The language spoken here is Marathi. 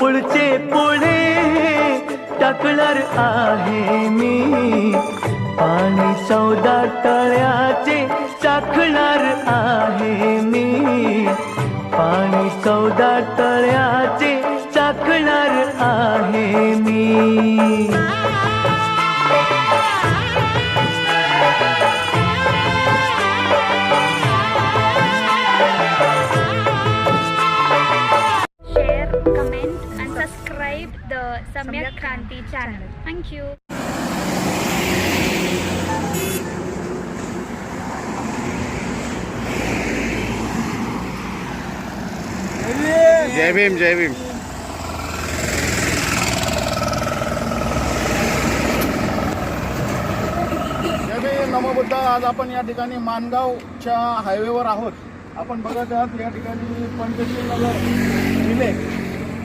पुढचे पुढे टाकणार आहे मी. पाणी चौदा तळ्याचे चाखणार आहे मी. पाणी चौदा तळ्याचे comment, and subscribe the Samyak Kranti channel. Thank you. जय भीम जय भीम जय भीम नमो बुद्ध. आज आपण या ठिकाणी मानगावच्या हायवेवर आहोत. आपण बघत आहात या ठिकाणी पंचशील नगर जिल्हे